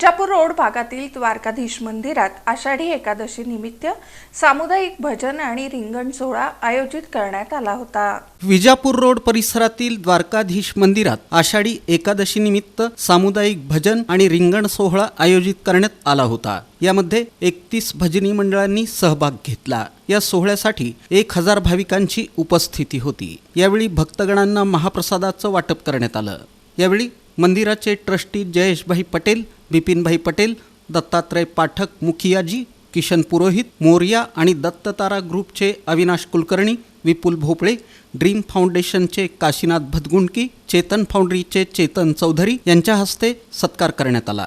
Vijapur road भागातील द्वारकाधीश मंदिरात आषाढी एकादशी निमित्त सामुदायिक भजन आणि रिंगण सोहळा आयोजित करण्यात आला होता. विजापूर रोड परिसरातील द्वारकाधीश मंदिरात आषाढी एकादशी निमित्त सामुदायिक भजन आणि रिंगण सोहळा आयोजित करण्यात आला होता. यामध्ये एकतीस भजनी मंडळांनी सहभाग घेतला. या सोहळ्यासाठी एक हजार भाविकांची उपस्थिती होती. यावेळी भक्तगणांना महाप्रसादाचं वाटप करण्यात आलं. यावेळी मंदिराचे ट्रस्टी जयेशभाई पटेल बिपिनभाई पटेल दत्तात्रय पाठक मुखियाजी किशन पुरोहित मोर्या आणि दत्ततारा ग्रुपचे अविनाश कुलकर्णी विपुल भोपळे ड्रीम फाउंडेशनचे काशीनाथ भदगुंडकी चेतन फाउंड्रीचे चेतन चौधरी यांच्या हस्ते सत्कार करण्यात आला.